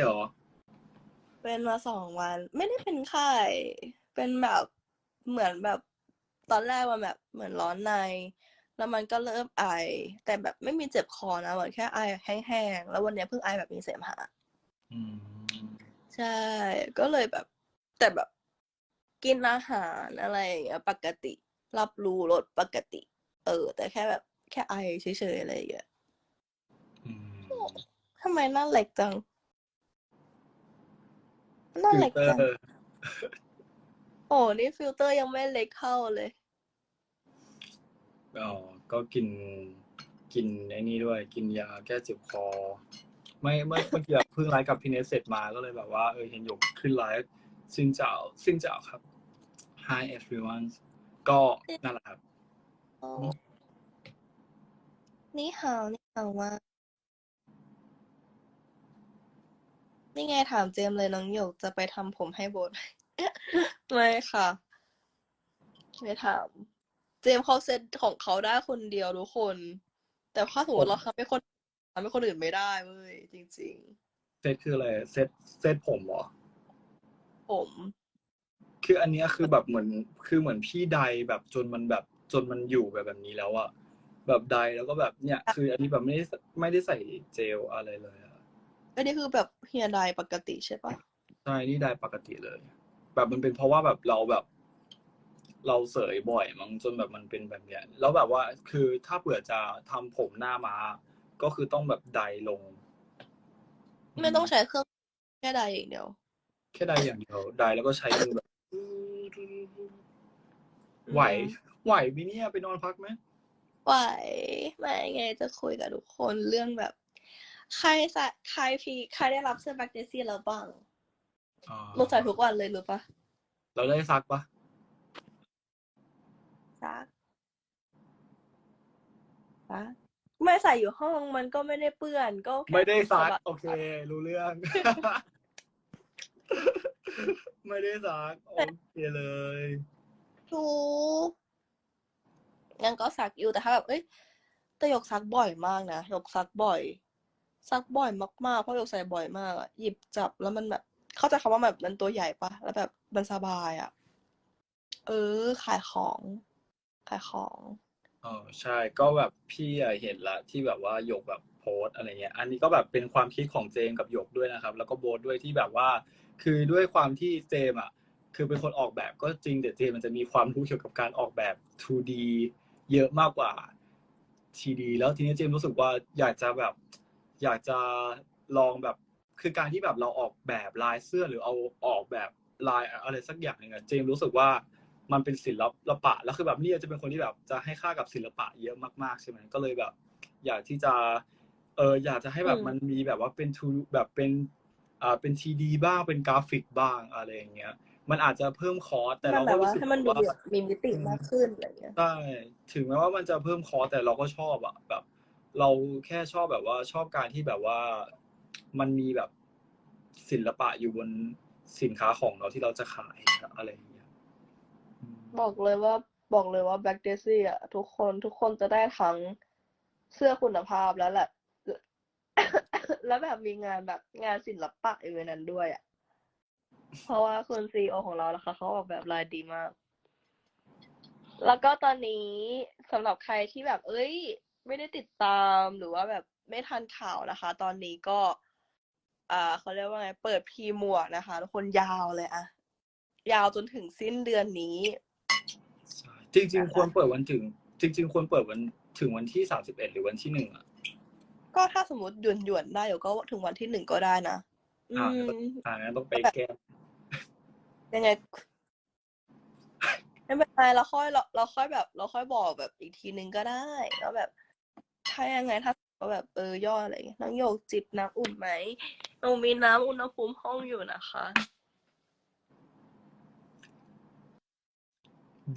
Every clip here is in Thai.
เหรอ เป็นมาสองวัน ไม่ได้เป็นไข้ เป็นแบบเหมือนแบบตอนแรกมันแบบเหมือนร้อนใน แล้วมันก็เริ่มไอ แต่แบบไม่มีเจ็บคอนะเหมือนแค่ไอแห้งๆ แล้ววันเนี้ยเพิ่งไอแบบมีเสมหะอืมใช่ ก็เลยแบบ แต่แบบกินอาหารอะไรอย่างเงี้ยปกติ รับรู้รสปกติ เออ แต่แค่แบบแค่ไอเฉยๆอะไรอย่างเงี้ยอืมทำไมหน้าเล็กจังห น้าฟิลเล็กเตอจังร์ โอ้นี่ฟิลเตอร์ยังไม่เล็กเข้าเลย อ๋อ ก็กิน กินไอ้นี่ด้วย กินยาแก้เจ็บคอ ไม่เมื่อเมื่อกี้เพิ่งไลฟ์กับพี่เนสเสร็จมาก็เลยแบบว่า เออเห็นหยกขึ้นไลฟ์ซินเจ้าซินเจ้าครับ Hi everyone ก็นั่นแหละครับ โอ้นี่หาวนี่หาวมาก นี่ไงถามเจมส์เลยน้องหยกจะไปทำผมให้โบทไม่ค่ะ ไม่ถามเจมส์เขาเซตของเขาได้คนเดียวทุกคน แต่ถ้าสมมติเราทำให้คนทำให้คนอื่นไม่ได้เว้ยจริง เซตคืออะไร เซตเซตผมเหรอ ๆ ผม คืออันเนี้ยคือแบบเหมือนคือเหมือนพี่ใดแบบจนมันแบบจนมันอยู่แบบแบบนี้แล้วอะแบบใดแล้วก็แบบเนี่ย คืออันนี้แบบไม่ได้ไม่ได้ใส่เจลอะไรเลย อะอันนี้คือแบบเฮียไดปกติใช่ปะใช่นี่ได้ปกติเลย แบบมันเป็นเพราะว่าแบบเราแบบ เราเสยบ่อยมั้งจนแบบมันเป็นแบบเนี้ย แล้วแบบว่าคือถ้าเผื่อจะทำผมหน้ามาก็คือต้องแบบใดลง ไม่ต้องใช้เครื่องแค่ไดอย่างเดียว แค่ใดอย่างเดียวใดแล้วก็ใช้มือแบบไหว ไหววิเนี่ยไปนอนพักไหมไหวไม่ไงจะคุยกับทุกคนเรื่องแบบ ใครใส่ใครพีใครได้รับเสื้อแบ็กเจซี่แล้วบ้างอ๋อเราใส่ทุกวันเลยหรือปะเราได้ซักปะซักซักไม่ใส่อยู่ห้องมันก็ไม่ได้เปื้อนก็แค่ไม่ได้ซัก สะบัโอเค รู้เรื่อง ไม่ได้ซัก โอเคเลย ถูกงั้นก็ซักอยู่แต่ถ้าแบบเอ้ยแต่หยกซักบ่อยมากนะหยกซักบ่อย ซักบ่อยมากๆ เพราะหยกใส่บ่อยมากอะหยิบจับแล้วมันแบบ เข้าใจคำว่าแบบมันตัวใหญ่ปะแล้วแบบมันสบายอะเออ ขายของ ขายของ เออใช่ก็แบบพี่อะเห็นละ ที่แบบว่าหยกแบบโพสต์อะไรเงี้ย อันนี้ก็แบบเป็นความคิดของเจมกับหยกด้วยนะครับ แล้วก็โบทด้วยที่แบบว่า คือด้วยความที่เจมอะคือเป็นคนออกแบบก็จริงแต่เจมมันจะมีความรู้เกี่ยวกับการออกแบบ 2D เยอะมากกว่า 3D แล้วทีนี้เจมรู้สึกว่าอยากจะแบบ อยากจะลองแบบคือการที่แบบเราออกแบบลายเสื้อหรือเอาออกแบบลายอะไรสักอย่างหนึ่งอะเจมส์รู้สึกว่ามันเป็นศิลปะแล้วคือแบบเนี่ยจะเป็นคนที่แบบจะให้ค่ากับศิลปะเยอะมากๆใช่ไหมก็เลยแบบ อยากที่จะเอออยากจะให้แบบอืมมันมีแบบว่าเป็นทูแบบเป็นอ่าเป็นทีดีบ้างเป็นกราฟิกบ้างอะไรอย่างเงี้ย มันอาจจะเพิ่มคอร์สแต่มันเราแบก็บว่ารู้สึกให้มันดูว่าแบบมีมิติมากขึ้นอะไรเงี้ยใช่ถึงแม้ว่ามันจะเพิ่มคอร์สแต่เราก็ชอบอะแบบ เราแค่ชอบแบบว่าชอบการที่แบบว่ามันมีแบบศิลปะอยู่บนสินค้าของเราที่เราจะขายอะไรอย่างเงี้ยบอกเลยว่าบอกเลยว่าแบ็กเดซี่อะทุกคนทุกคนจะได้ทั้งเสื้อคุณภาพแล้วแหละ แล้วแบบมีงานแบบงานศิลปะอยู่ในนั้นด้วยอะเพราะว่าคุณซีโอของเรานะคะเขาออกแบบลายดีมาก แล้วก็ตอนนี้สำหรับใครที่แบบ เอ้ย ไม่ได้ติดตามหรือว่าแบบไม่ทันข่าวนะคะ ตอนนี้ก็ อ่าเขาเรียกว่าไง เปิดพรีมัวร์นะคะทุกคนยาวเลยอะยาวจนถึงสิ้นเดือนนี้ใช่จริง ๆ ควรเปิดวันถึง จริง ๆ ควรเปิดวันถึงวันที่สามสิบเอ็ดหรือวันที่หนึ่งอะก็ถ้าสมมติหยวนหยวนๆได้เดี๋ยวก็ถึงวันที่หนึ่งก็ได้นะอือ่ามอ่างั้นต้องไปแก้ยังไง ไม่เป็นไรเราค่อยเราเราค่อยแบบ เราค่อยบอกแบบอีกทีนึงก็ได้แล้วแบบ ถ้ายังไงถ้าก็แบบเออย่ออะไรอย่างเงี้ยน้องโยกจิบน้ำอุ่นไหมหนูมีน้ำอุณหภูมิห้องอยู่นะคะ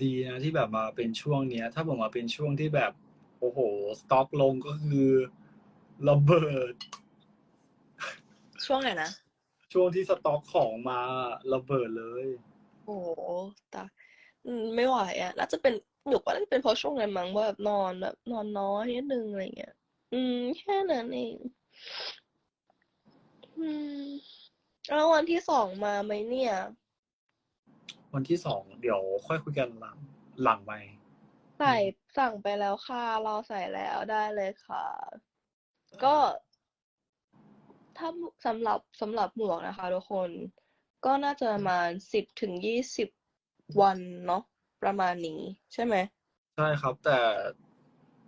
ดีนะที่แบบมาเป็นช่วงเนี้ย ถ้าผมมาเป็นช่วงที่แบบ โอ้โห สต็อกลงก็คือระเบิด ช่วงไหนนะ ช่วงที่สต็อกของมาระเบิดเลย โอ้โหตายอืมไม่ไหวอะ น่าจะเป็น หนูว่าน่าจะเป็นเพราะช่วงนั้นมั้งว่าแบบนอนแบบนอนน้อยนิดนึงอะไรเงี้ย อืม แค่นั้นเอง อืม แล้ววันที่สองมาไหมเนี่ย วันที่สองเดี๋ยวค่อยคุยกันหลังหลังไปใส่สั่งไปแล้วค่ะรอใส่แล้วได้เลยค่ะ ก็ถ้าสำหรับสำหรับหมวกนะคะทุกคน ก็น่าจะประมาณสิบถึงยี่สิบวันเนาะ ประมาณนี้ ใช่ไหม ใช่ครับ แต่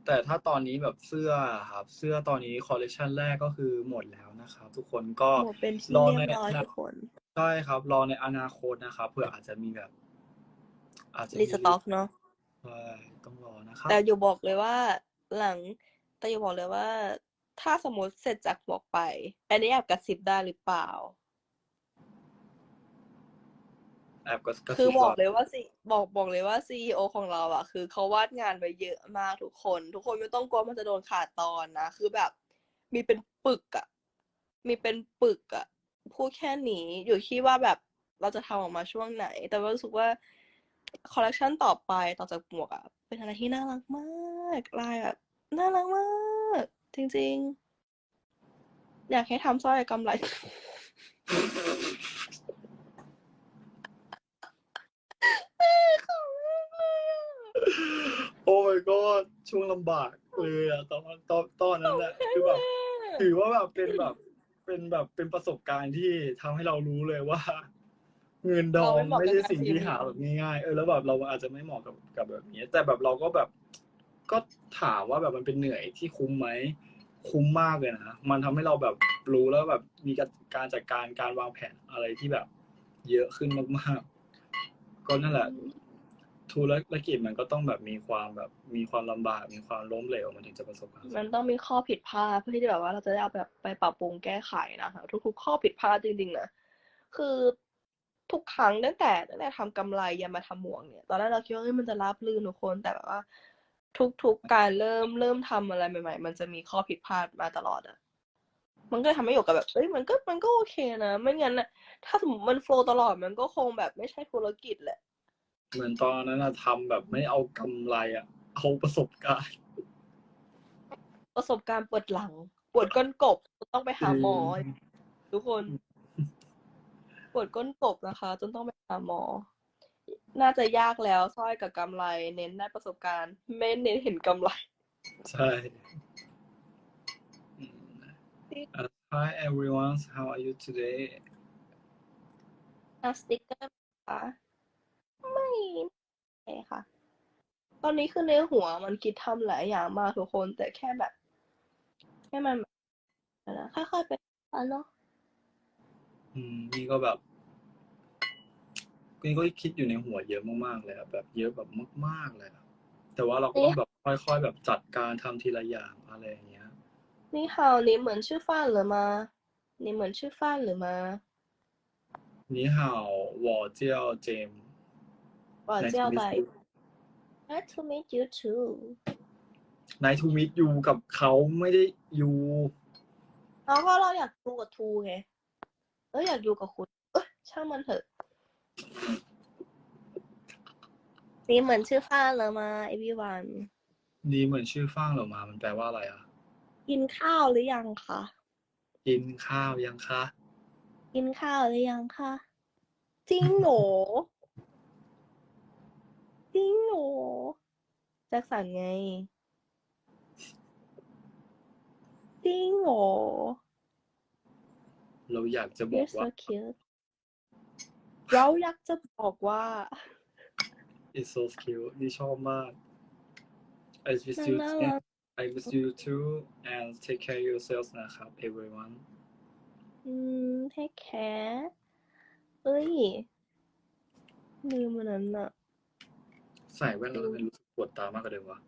แต่ถ้าตอนนี้แบบเสื้อครับ เสื้อตอนนี้คอลเลคชันแรกก็คือหมดแล้วนะครับ ทุกคนก็หมดเป็นที่รอเรียในบร้อยอนาทุกคน ใช่ครับ รอในอนาคตนะครับเผื่ออาจจะมีแบบ อาจจะมีรีสต็อกเนาะใช่ต้องรอนะครับ แต่อยู่บอกเลยว่าหลัง แต่อยู่บอกเลยว่า ถ้าสมมติเสร็จจากบอกไป อันนี้แอบกระซิบได้หรือเปล่า แอบก็ก็คือสิบอกว่าเลยว่าซีบอกบอกเลยว่าซีอของเราอะ คือเขาวาดงานไว้เยอะมากทุกคน ทุกคนไม่ต้องกลัวมันจะโดนขาดตอนนะ คือแบบ มีเป็นปึกอะ มีเป็นปึกอะพูดแค่นี้อยู่ที่ว่าแบบเราจะทำออกมาช่วงไหน แต่ว่ารู้สึกว่าคอลเลคชันต่อไปต่อจากหมวกอะ เป็นอะไรที่น่ารักมากลายแบบน่ารักมาก จริง ๆ อยากให้ทำสร้อยกำไร ขอบคุณมากเลยอะ โอ้ my god ช่วงลำบากเลยอะตอนตอนตอนนั้นแหละคือแบบถือว่าแบบเป็นแบบเป็นแบบเป็นประสบการณ์ที่ทำให้เรารู้เลยว่า เงินดองเราไม่เหมาะกับไม่ใช่สิ่งที่การหาพิมพ์แบบง่ายๆเออแล้วแบบเราอาจจะไม่เหมาะกับกับแบบนี้ แต่แบบเราก็แบบก็ถามว่าแบบมันเป็นเหนื่อยที่คุ้มไหมคุ้มมากเลยนะมันทำให้เราแบบรู้แล้วแบบมีการการจัดการการวางแผนอะไรที่แบบ เยอะขึ้นมากๆก็นั่นแหละ ธุรกิจมันก็ต้องแบบมีความแบบมีความลำบากมีความล้มเหลวมันถึงจะประสบความสำเร็จมันต้องมีข้อผิดพลาดเพื่อที่จะแบบว่าเราจะได้เอาแบบไปปรับปรุงแก้ไขนะคะทุกๆข้อผิดพลาดจริงๆนะคือทุกครั้งตั้งแต่ตั้งแต่ทำกำไรยันมาทำหมวกเนี่ย ตอนแรกเราคิดว่าเฮ้ยมันจะราบรื่นทุกคน แต่แบบว่า ทุกๆการเริ่มเริ่มทำอะไรใหม่ ๆ มันจะมีข้อผิดพลาดมาตลอดอะมันก็เลยทำให้หยกกับแบบเอ้ยมันก็มันก็โอเคนะไม่งั้นนะถ้าสมมติมันโฟลว์ตลอดมันก็คงแบบไม่ใช่ธุรกิจแหละ เหมือนตอนนั้นอะทำแบบไม่เอากำไรอะเอาประสบการณ์ ประสบการณ์ปวดหลัง ปวดก้นกบต้องไปหาหมอ ทุกคน ปวดก้นกบนะคะ จนต้องไปหาหมอ น่าจะยากแล้วสร้อยกับกำไร เน้นได้ประสบการณ์ ไม่เน้นเห็นกำไร ใช่อืม Uh, Hi everyone how are you today อะ ไม่ไค่ะ ตอนนี้คือในหัวมันคิดทำหลายอย่างมากทุกคน แต่แค่แบบ ให้มันแบค่อยๆไปอะเนาะอืมนี่ก็แบบนี่ก็คิดอยู่ในหัวเยอะมากๆเลยแบบเยอะแบบมาก ๆเลยแต่ว่าเราก็ต้องแบบค่อยๆแบบจัดการทำทีละอย่างอะไรเงี้ยนี่ฮาวนี่เหมือนชื่อฟ้านหรือมานี่เหมือนชื่อฟ้านหรือมานี่ฮาววอเจียวเจม Nice เจ้า to ไป meet Nice to meet you too Nice to meet you กับเขาไม่ได้ you น้องก็เราอยากดูกับทูไงเอออยากอยู่กับคุณ เอยช่างมันเถอะ นี่เหมือนชื่อฟ้าเลยมา everyone นี่เหมือนชื่อฟ้างเหรอมา มันแปลว่าอะไรอะ กินข้าวหรือยังคะ กินข้าวยังคะ กินข้าวหรือยังคะ จริงโหน จริงเหรอแจ็คสันไง จริงเหรอ เราอยากจะบอก You're ว่า so cute เราอยากจะบอกว่า it's so cute นี่ชอบมาก I wish you น่ารัก I wish you too and take care yourself นะครับ everyone อืมเทคแคร์เอ้ยลืมมันนั้นอะ ใส่แว่นแล้วทำไมรู้สึกปวดตามากกว่าเดิมวะ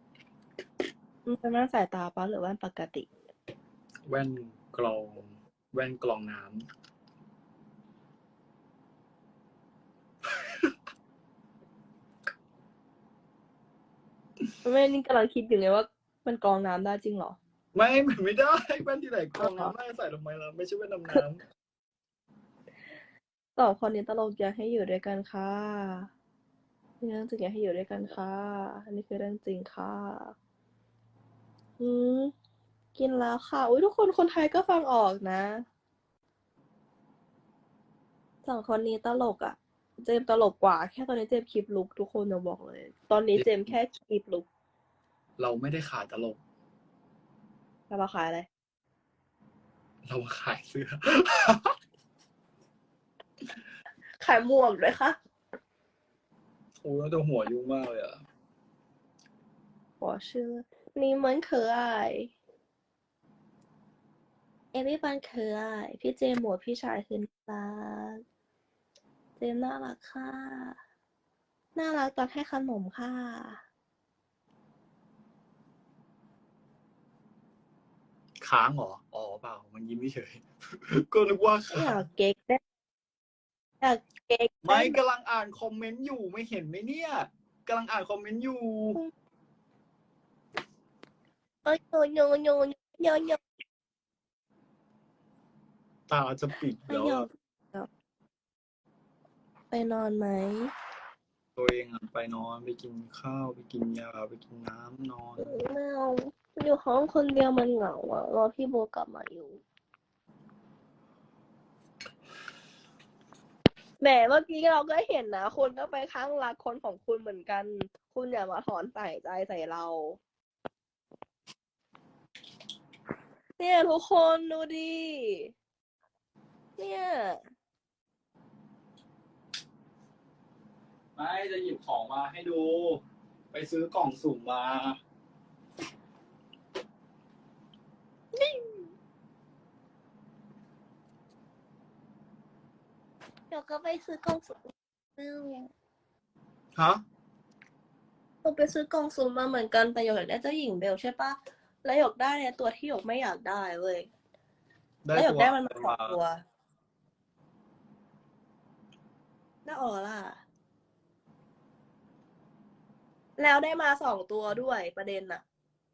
มันเป็นแว่นสายตาปะหรือแว่นปกติ แว่นกรอง แว่นกรองน้ไม่นี่กำลังคิดอยู่ไงว่า มันกรองน้ำได้จริงเหรอำไม่มันไม่ได้แว่นที่ไหนกรองน้ำได้ใส่ทำไมล่ะไม่ใช่แว่นดำน้สองคนนี้ตลกอยากให้อยู่ด้วยกันค่ะนี่ เรื่องจริงอยากให้อยู่ด้วยกันค่ะ อันนี้คือเรื่องจริงค่ะ อืม กินแล้วค่ะ อุ้ยทุกคนคนไทยก็ฟังออกนะ สองคนนี้ตลกอะ เจมส์ตลกกว่า แค่ตอนนี้เจมส์คลิปลุกทุกคนจะบอกเลย ตอนนี้เจมส์แค่คลิปลุก เราไม่ได้ขายตลกแล้วเราขายอะไร เรามาขายเสื้อ ขายหมวกด้วยค่ะ โอ้ยแต่หัวยุ่งมากเลยอ่ะ 我是你们可爱everyone 可爱พี่เจมส์หมวกพี่ชายคือน่ารักเจมส์น่ารักค่ะ น่ารักตอนให้ขนมค่ะ ค้างเหรอ อ๋อเปล่า มันยิ้มเฉย ก็นึกว่า อ ค้าย าง กเก๊กได้ อยากเก๊กได้ไม่กำลังอ่านคอมเมนต์อยู่ไม่เห็นไหมเนี่ยกำลังอ่านคอมเมนต์อยู่เอ้ยโยโยโยโยโยตาจะปิดไม่แล้วยออะมไปนอนไหม ตัวเองอะไปนอนไปกินข้าวไปกินยาไปกินน้ำนอน ไม่เอาอยู่ห้องคนเดียวมันเหงาอะรอพี่โบกลับมาอยู่ แหมเมื่อกี้เราก็เห็นนะคุณก็ไปข้างรักคนของคุณเหมือนกัน คุณอย่ามาถอนใส่ใจใส่เรา เนี่ยทุกคนดูดิ เนี่ยไม่จะหยิบของมาให้ดู ไปซื้อกล่องสุ่มมา เดี๋ยวก็ไปซื้อกล่องสุ่มซื้อฮะเราไปซื้อกล่องสุ่มมาเหมือนกันแต่หยกอยากได้เจ้าหญิงเบลใช่ปะแล้วหยกได้เนี่ยตัวที่หยกไม่อยากได้เว้ยได้แล้วหยกตัวได้มันมาสมาองตัวได้ออร่าแล้วได้มาสองตัวด้วยประเด็นอะ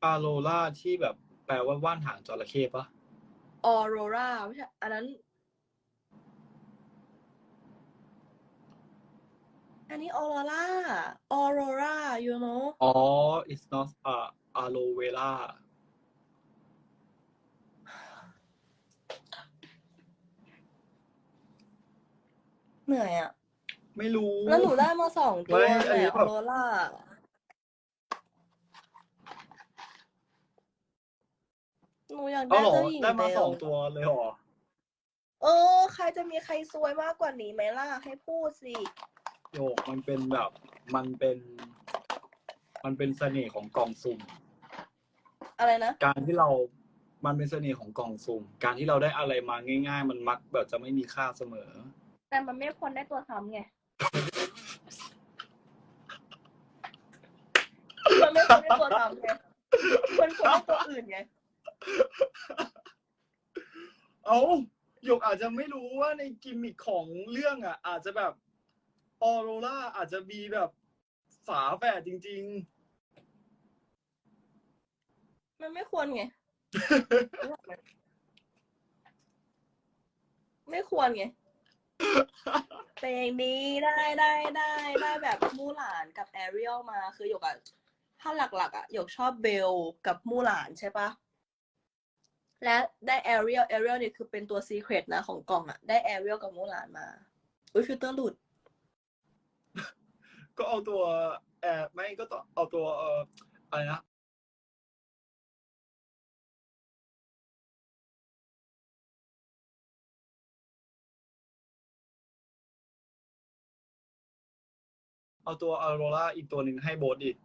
อาโรล่าที่แบบแปลว่าว่านหางจระเข้ปะออโรราไม่ใช่อันนั้น อันนี้ออโรราออโรรา you know อ๋อ it's not a aloe vera เหนื่อยอะไม่รู้ แล้วหนูได้มาสองตัวไม่อันนี้แต่แบอบอโรราหนูอยากเอาได้เหรอ เจ้าหญิงได้เบมาสลองตัวเลยเหรอ เออ ใครจะมีใครซวยมากกว่านี้ไหมล่ะ ให้พูดสิ โยกมันเป็นแบบมันเป็น มันเป็นเสน่ห์ของกล่องสุ่ม อะไรนะ การที่เรา มันเป็นเสน่ห์ของกล่องสุ่ม การที่เราได้อะไรมาง่าย ๆ มันมักแบบจะไม่มีค่าเสมอ แต่มันไม่ควรได้ตัวซ้ำไง มันไม่ควรได้ตัวซ้ำไงมันควรได้ตัวอื่นไง เอาหยกอาจจะไม่รู้ว่าในกิมมิคของเรื่องอะ อาจจะแบบ ออโรราอาจจะมีแบบฝาแฝดจริง มันไม่ควรไง ไม่ควรไงแต่อย่างนี้ได้ได้ได้ได้แบบมู่หลานกับแอเรียลมาคือหยกอะถ้าหลักๆอะหยกชอบเบลกับมู่หลานใช่ปะและได้แอเรียลแอเรียลเนี่ยคือเป็นตัวซีเครตนะของกล่องอะได้แอเรียลกับมู่หลานมา อุ้ยฟิลเตอร์หลุดๆ ก็เอาตัวแอบไม่ก็ต่อเอาตัวเอออะไรนะเอาตัวออโรราอีกตัวหนึ่งให้โบสอีก